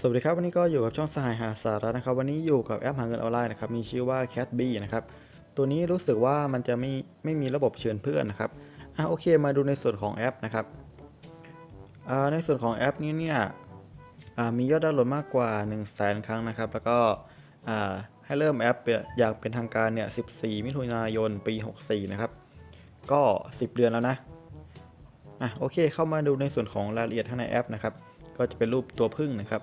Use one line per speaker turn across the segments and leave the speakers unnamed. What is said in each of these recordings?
สวัสดีครับวันนี้ก็อยู่กับช่องสหายหาสาระนะครับ วันนี้อยู่กับแอปหาเงินออนไลน์นะครับมีชื่อว่า Catb นะครับตัวนี้รู้สึกว่ามันจะไม่ไม่มีระบบเชิญเพื่อนนะครับอะโอเคมาดูในส่วนของแอปนะครับอ่าในส่วนของแอปนี้เนี่ยอ่ามียอดดาวน์โหลดมากกว่า 1 0 0 0 0แสนครั้งนะครับ แล้วก็อ่าให้เริ่มแอปอย่างเป็นทางการเนี่ย 14 มิถุนายนปี 64 นะครับ ก็ 10 เดือนแล้วนะอะโอเคเข้ามาดูในส่วนของรายละเอียดข้างในแอปนะครับ ก็จะเป็นรูปตัวพึ่งนะครับ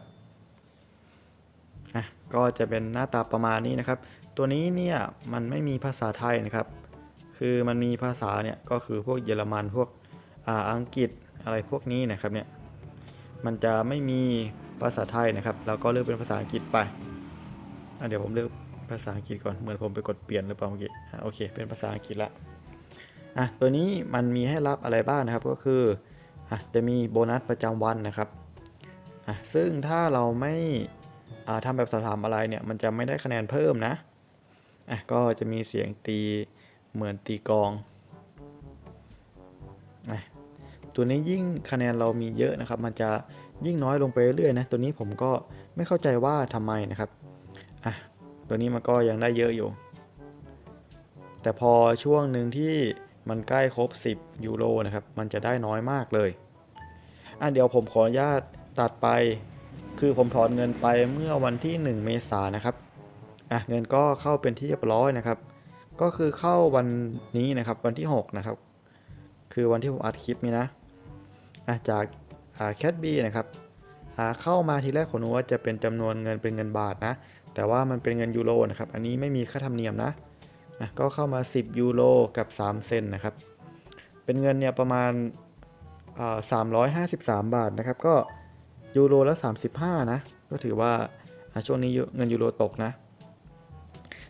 ะก็จะเป็นหน้าตาประมาณนี้นะครับ ตัวนี้เนี่ยมันไม่มีภาษาไทยนะครับ คือมันมีภาษาเนี่ยก็คือพวกเยอรมันพวกอาอังกฤษอะไรพวกนี้นะครับเนี่ยมันจะไม่มีภาษาไทยนะครับเราก็เลือกเป็นภาษาอังกฤษไปเดี๋ยวผมเลือกภาษาอังกฤษก่อนเหมือนผมไปกดเปลี่ยนหรือเปล่าเมื่อกี้โอเค เป็นภาษาอังกฤษละอะตัวนี้มันมีให้รับอะไรบ้างนะครับก็คืออะจะมีโบนัสประจำวันนะครับอะซึ่งถ้าเราไม่ อ่าทำแบบสอบถามอะไรเนี่ยมันจะไม่ได้คะแนนเพิ่มนะอะก็จะมีเสียงตีเหมือนตีกองอะตัวนี้ยิ่งคะแนนเรามีเยอะนะครับ มันจะยิ่งน้อยลงไปเรื่อยๆนะตัวนี้ผมก็ไม่เข้าใจว่าทำไมนะครับอะตัวนี้มันก็ยังได้เยอะอยู่ แต่พอช่วงหนึ่งที่มันใกล้ครบ 10 ยูโรนะครับ มันจะได้น้อยมากเลย อะเดี๋ยวผมขออนุญาตตัดไป คือผมถอนเงินไปเมื่อวันที่ 1 เมษายนนะครับอะเงินก็เข้าเป็นที่เรียบร้อยนะครับ ก็คือเข้าวันนี้นะครับวันที่ 6 นะครับ คือวันที่ผมอัดคลิปนี้นะอะจากอ่าแคทบีนะครับอ่าเข้ามาทีแรกผมนึกว่าจะเป็นจำนวนเงินเป็นเงินบาทนะ แต่ว่ามันเป็นเงินยูโรนะครับ อันนี้ไม่มีค่าธรรมเนียมนะอะก็เข้ามา 10 ยูโรกับ 3 เซนนะครับ เป็นเงินเนี่ยประมาณอ่า353 บาทนะครับ ก็ ยูโรละ 35 นะ ก็ถือว่าช่วงนี้เงินยูโรตกนะ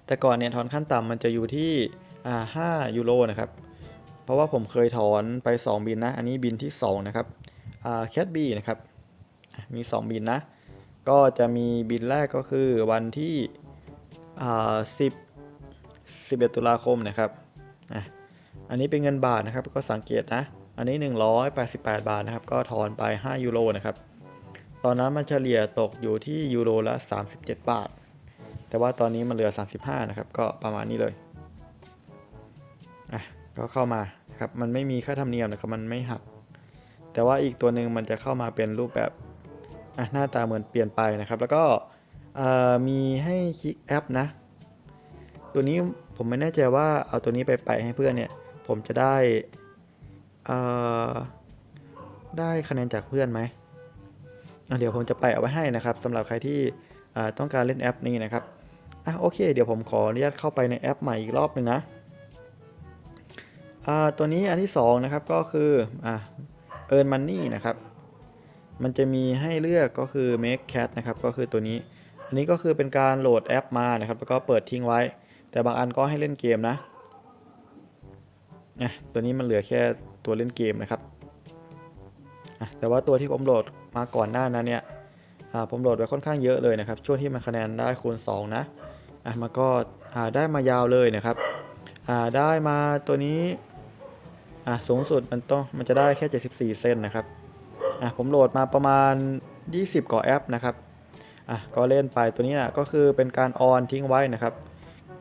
แต่ก่อนเนี่ยถอนขั้นต่ำมันจะอยู่ที่อ่า5ยูโรนะครับ เพราะว่าผมเคยถอนไป 2 บินนะ อันนี้บินที่ 2 นะครับแคทบีนะครับ มี 2 บินนะ ก็จะมีบินแรกก็คือวันที่อ่า10 11ตุลาคมนะครับอันนี้เป็นเงินบาทนะครับ ก็สังเกตนะ อันนี้ 188 บาทนะครับ ก็ถอนไป 5 ยูโรนะครับ ตอนนั้นมันเฉลี่ยตกอยู่ที่ยูโรละ 37 บาท แต่ว่าตอนนี้มันเหลือ 35 นะครับ ก็ประมาณนี้เลย อะ ก็เข้ามาครับ มันไม่มีค่าธรรมเนียมนะครับ มันไม่หัก แต่ว่าอีกตัวหนึ่งมันจะเข้ามาเป็นรูปแบบ อะ หน้าตาเหมือนเปลี่ยนไปนะครับ แล้วก็อ่อมีให้คลิกแอปนะ ตัวนี้ผมไม่แน่ใจว่าเอาตัวนี้ไปไปให้เพื่อนเนี่ย ผมจะได้อ่อได้คะแนนจากเพื่อนไหม เดี๋ยวผมจะไปเอาไว้ให้นะครับสำหรับใครที่ต้องการเล่นแอปนี้นะครับอะโอเค เดี๋ยวผมขออนุญาตเข้าไปในแอปใหม่อีกรอบหนึ่งนะอ่าตัวนี้อันที่สองนะครับก็คืออะ earn money นะครับมันจะมีให้เลือกก็คือ make cat นะครับก็คือตัวนี้ อันนี้ก็คือเป็นการโหลดแอปมานะครับแล้วก็เปิดทิ้งไว้ แต่บางอันก็ให้เล่นเกมนะอะตัวนี้มันเหลือแค่ตัวเล่นเกมนะครับ แต่ว่าตัวที่ผมโหลดมาก่อนหน้านั้นเนี่ยผมโหลดไปค่อนข้างเยอะเลยนะครับ ช่วงที่มันคะแนนได้คูณ 2 นะอะมันก็ได้มายาวเลยนะครับอ่าได้มาตัวนี้อะสูงสุดมันต้องมันจะได้แค่ 74 เซนนะครับอะผมโหลดมาประมาณ 20 กว่าแอปนะครับอะก็เล่นไปตัวนี้นะก็คือเป็นการออนทิ้งไว้นะครับ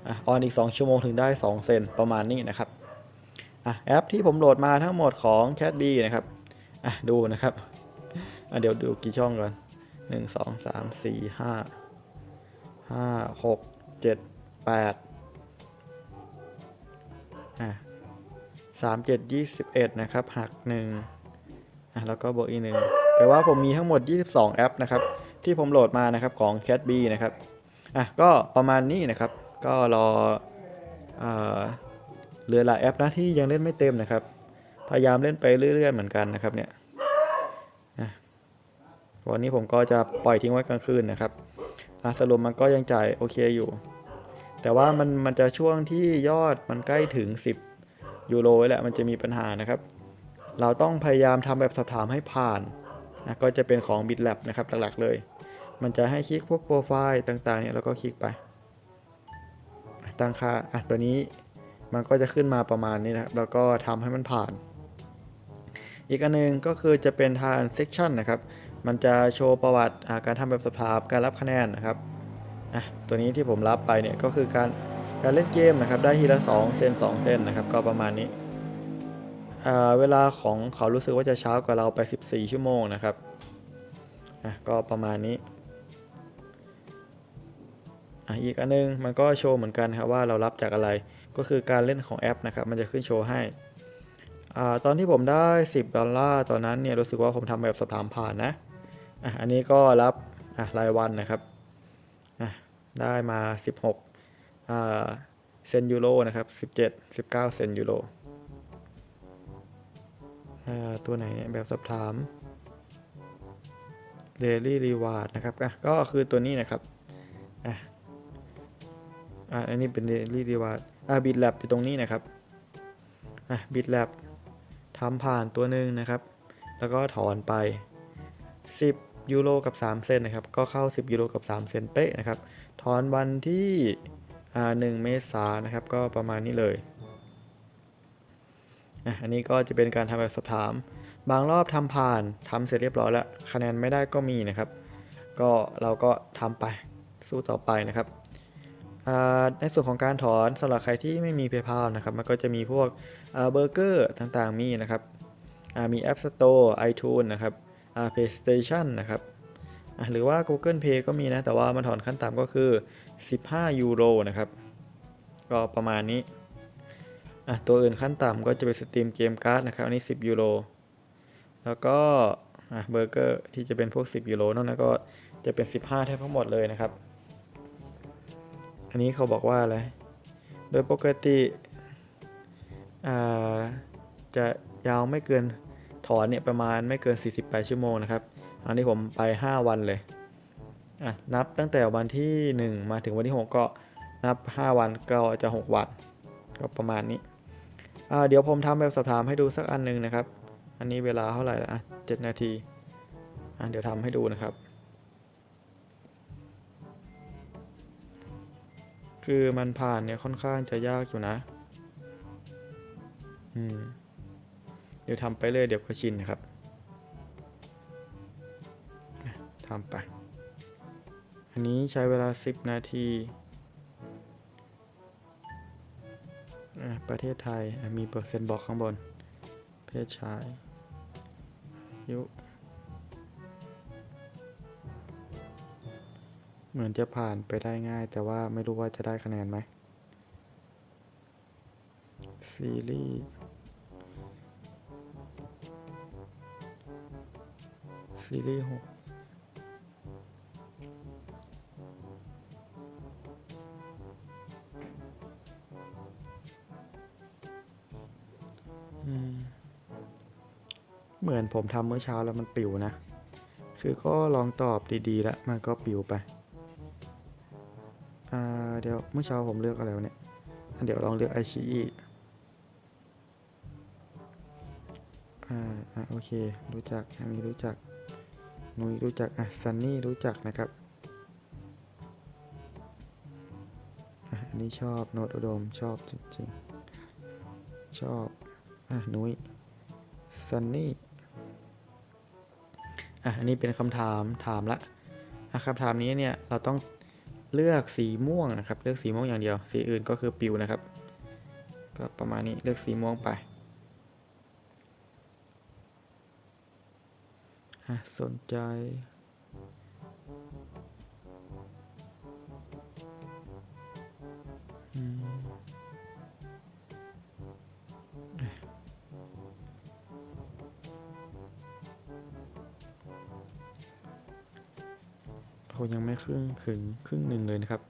อะออนอีก 2 ชั่วโมงถึงได้ 2 เซนประมาณนี้นะครับอะแอปที่ผมโหลดมาทั้งหมดของ Cat B นะครับ อะดูนะครับ อะเดี๋ยวดูกี่ช่องก่อน1 2 3 4 5 5 6 7 8อะ3 7 21นะครับหัก1อะแล้วก็บวกอีกหนึ่งแปลว่าผมมีทั้งหมด 22 แอปนะครับ ที่ผมโหลดมานะครับของ Cat B นะครับอะก็ประมาณนี้นะครับ ก็รอเอ่อเหลือหลายแอปนะที่ยังเล่นไม่เต็มนะครับ พยายามเล่นไปเรื่อย ๆ เหมือนกันนะครับเนี่ยวันนี้ผมก็จะปล่อยทิ้งไว้กลางคืนนะครับอะสรุปมันก็ยังจ่ายโอเคอยู่ แต่ว่ามันมันจะช่วงที่ยอดมันใกล้ถึง 10 ยูโรไว้แหละมันจะมีปัญหานะครับ เราต้องพยายามทำแบบสอบถามให้ผ่านนะก็จะเป็นของ BitLab นะครับหลักๆเลย มันจะให้คลิกพวกโปรไฟล์ต่างๆเนี่ยแล้วก็คลิกไป ตั้งค่าอะตัวนี้มันก็จะขึ้นมาประมาณนี้นะครับ แล้วก็ทำให้มันผ่าน อีกอันหนึงก็คือจะเป็น transaction นะครับ มันจะโชว์ประวัติการทำแบบสอบถามการรับคะแนนนะครับอะตัวนี้ที่ผมรับไปเนี่ยก็คือการการเล่นเกมนะครับ ได้ทีละ 2 เซน2เซนนะครับ ก็ประมาณนี้เวลาของเขารู้สึกว่าจะเช้ากว่าเราไป 14 ชั่วโมงนะครับอะก็ประมาณนี้อะอีกอันนึงมันก็โชว์เหมือนกันครับว่าเรารับจากอะไรก็คือการเล่นของแอปนะครับ มันจะขึ้นโชว์ให้ อตอนที่ผมได้ 10 ดอลลาร์ตอนนั้นเนี่ยรู้สึกว่าผมทำแบบสอบถามผ่านนะอะอันนี้ก็รับอะรายวันนะครับอะได้มา 16อ่าเซนยูโรนะครับ17 19 เซนยูโรอ่าตัวไหนเนี่ยแบบสอบถาม Daily Reward นะครับอะก็คือตัวนี้นะครับอะอะอันนี้เป็น Daily Reward อะ BitLab อยู่ตรงนี้นะครับอะ BitLab ทำผ่านตัวหนึ่งนะครับ แล้วก็ถอนไป 10 ยูโรกับ 3 เซนนะครับ ก็เข้า 10 ยูโรกับ 3 เซนเป๊ะนะครับ ถอนวันที่อ่า1เมษายนนะครับ ก็ประมาณนี้เลยอะอันนี้ก็จะเป็นการทำแบบสอบถาม บางรอบทำผ่านทำเสร็จเรียบร้อยแล้ว คะแนนไม่ได้ก็มีนะครับ ก็เราก็ทำไปสู้ต่อไปนะครับ ในส่วนของการถอนสำหรับใครที่ไม่มี PayPal นะครับ มันก็จะมีพวกเบอร์เกอร์ต่างๆ มีนะครับมี App Store iTunes นะครับ PlayStation นะครับหรือว่า Google Pay ก็มีนะ แต่ว่ามันถอนขั้นต่ำก็คือ 15 ยูโรนะครับ ก็ประมาณนี้ ตัวอื่นขั้นต่ำก็จะเป็นสตรีมเกมการ์ดนะครับ อันนี้ 10 ยูโร แล้วก็เบอร์เกอร์ที่จะเป็นพวก 10 ยูโรนั้นก็จะเป็น 15แทบทั้งหมดเลยนะครับ อันนี้เขาบอกว่าอะไร โดยปกติจะยาวไม่เกินถอนเนี่ยประมาณไม่เกิน 48 ชั่วโมงนะครับ อันนี้ผมไป 5 วันเลยอะนับตั้งแต่วันที่ 1 มาถึงวันที่ 6 ก็นับ 5 วันก็จะ 6 วันก็ประมาณนี้อ่าเดี๋ยวผมทำแบบสอบถามให้ดูสักอันหนึงนะครับ อันนี้เวลาเท่าไหร่ละอะ7นาทีอะเดี๋ยวทำให้ดูนะครับ คือมันผ่านเนี่ยค่อนข้างจะยากอยู่นะ อืม เดี๋ยวทำไปเลยเดี๋ยวก็ชินนะครับทำไป อันนี้ใช้เวลา 10 นาทีอะประเทศไทยมีเปอร์เซ็นต์บอกข้างบน เพศชายอายุ เหมือนจะผ่านไปได้ง่าย แต่ว่าไม่รู้ว่าจะได้คะแนนไหมซีรีส์ซีรีส์หกอืมเหมือนผมทำเมื่อเช้าแล้วมันปิวนะ คือก็ลองตอบดีๆ แล้วมันก็ปิวไป อ่าเดี๋ยวเมื่อเช้าผมเลือกอะไรวะเนี่ยเดี๋ยวลองเลือกไอชีอีอ่าอะโอเค รู้จักอันนี้รู้จักนุ้ยรู้จักอะซันนี่รู้จักนะครับอะอันนี้ชอบโนดอุดมชอบจริงๆ ชอบอะนุ้ยซันนี่อะอันนี้เป็นคำถามถามละอะคำถามนี้เนี่ยเราต้อง เลือกสีม่วงนะครับ เลือกสีม่วงอย่างเดียว สีอื่นก็คือปิวนะครับ ก็ประมาณนี้เลือกสีม่วงไปสนใจ โหยังไม่ครึ่งถึงครึ่งหนึ่งเลยนะครับ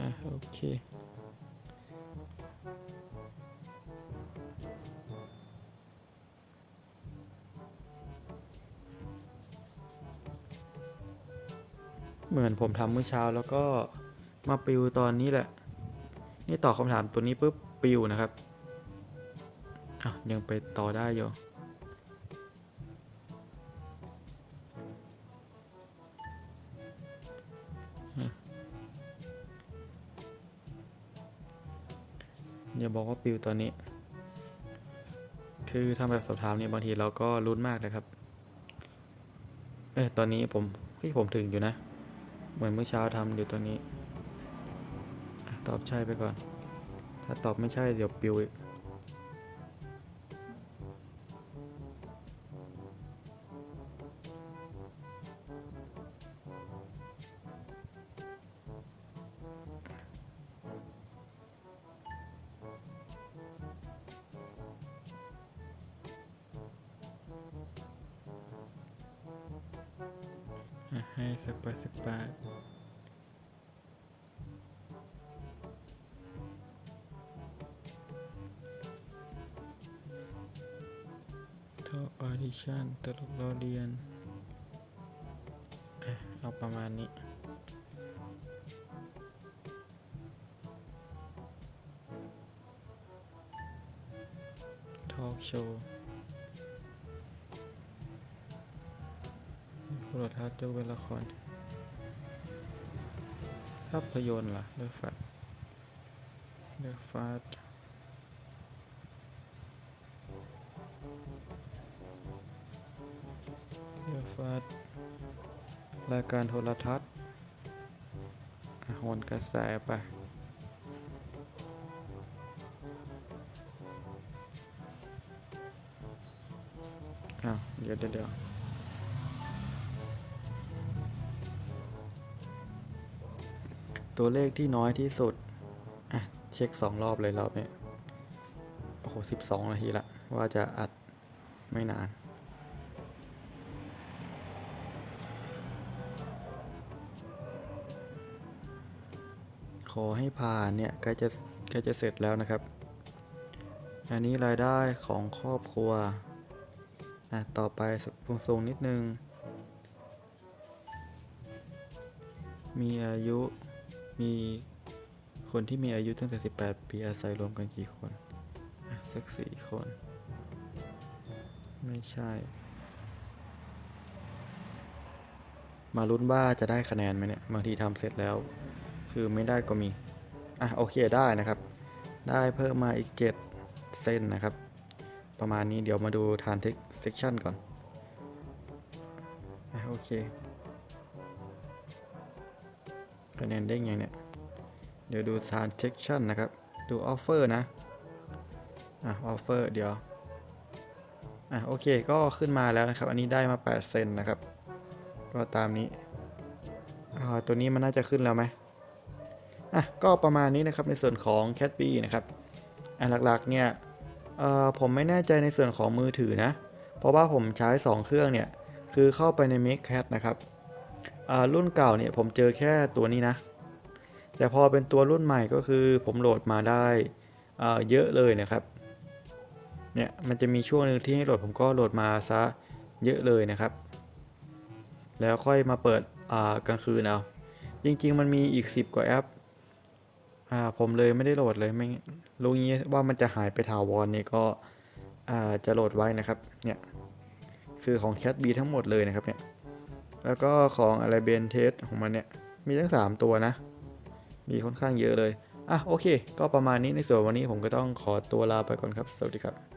อะโอเคเหมือนผมทำเมื่อเช้าแล้วก็มาปิวตอนนี้แหละ นี่ตอบคำถามตัวนี้ปุ๊บปิวนะครับ อะ ยังไปต่อได้อยู่ อย่าบอกว่าปิวตอนนี้ คือทำแบบสอบถามเนี่ยบางทีเราก็ลุ้นมากนะครับ เออตอนนี้ผมเฮ้ยผมถึงอยู่นะ เหมือนเมื่อเช้าทำอยู่ตอนนี้ ตอบใช่ไปก่อน ถ้าตอบไม่ใช่เดี๋ยวปิวอีก ให้สักแปดสิบแปดทอออดิชั่นตลกล้อเลียนเอาประมาณนี้ทอล์กโชว์ โทรทัศน์ยกเป็นละคร ภาพยนตร์ล่ะเลือกฟัดเลือกฟัดเลือกฟัดรายการโทรทัศน์อะโหนกระแสไปอ้าวเดี๋ยวเดี๋ยว ตัวเลขที่น้อยที่สุด อะ เช็คสองรอบเลยรอบนี้ โอ้โหสิบสองนาทีละ ว่าจะอัดไม่นาน ขอให้ผ่านเนี่ยใกล้จะใกล้จะเสร็จแล้วนะครับ อันนี้รายได้ของครอบครัว อะ ต่อไปสูงๆนิดนึงมีอายุ มีคนที่มีอายุตั้งแต่ 18 ปีอาศัยรวมกันกี่คนสักสี่คน ไม่ใช่ มาลุ้นว่าจะได้คะแนนไหมเนี่ย บางทีทำเสร็จแล้ว คือไม่ได้ก็มี อะ โอเคได้นะครับ ได้เพิ่มมาอีก 7 เส้นนะครับ ประมาณนี้เดี๋ยวมาดูฐานเทคเซกชันก่อน อะ โอเค คะแนนได้งยังเนี่ยเดี๋ยวดูฐานเซกชันนะครับ ดูออฟเฟอร์นะ อะออฟเฟอร์เดี๋ยว อะ โอเค ก็ขึ้นมาแล้วนะครับ อันนี้ได้มา 8 เซนนะครับ ก็ตามนี้ อ่า ตัวนี้มันน่าจะขึ้นแล้วไหมอะ ก็ประมาณนี้นะครับในส่วนของ Cat B นะครับอะหลักๆ เนี่ย เอ่อ ผมไม่แน่ใจในส่วนของมือถือนะ เพราะว่าผมใช้ 2 เครื่องเนี่ย คือเข้าไปใน Make Cat นะครับ รุ่นเก่าเนี่ยผมเจอแค่ตัวนี้นะ แต่พอเป็นตัวรุ่นใหม่ก็คือผมโหลดมาได้เยอะเลยนะครับ เนี่ยมันจะมีช่วงหนึ่งที่ให้โหลดผมก็โหลดมาซะเยอะเลยนะครับ แล้วค่อยมาเปิดกลางคืนเอา จริง ๆ มันมีอีก 10 กว่าแอปอ่าผมเลยไม่ได้โหลดเลยไม่รู้งี้ว่ามันจะหายไปถาวรเนี่ยก็อ่าจะโหลดไว้นะครับ เนี่ย คือของ Cat B ทั้งหมดเลยนะครับเนี่ย แล้วก็ของอะไรเบนเทสของมันเนี่ย มีทั้ง 3 ตัวนะ มีค่อนข้างเยอะเลย อะโอเค ก็ประมาณนี้ในส่วนวันนี้ผมก็ต้องขอตัวลาไปก่อนครับ สวัสดีครับ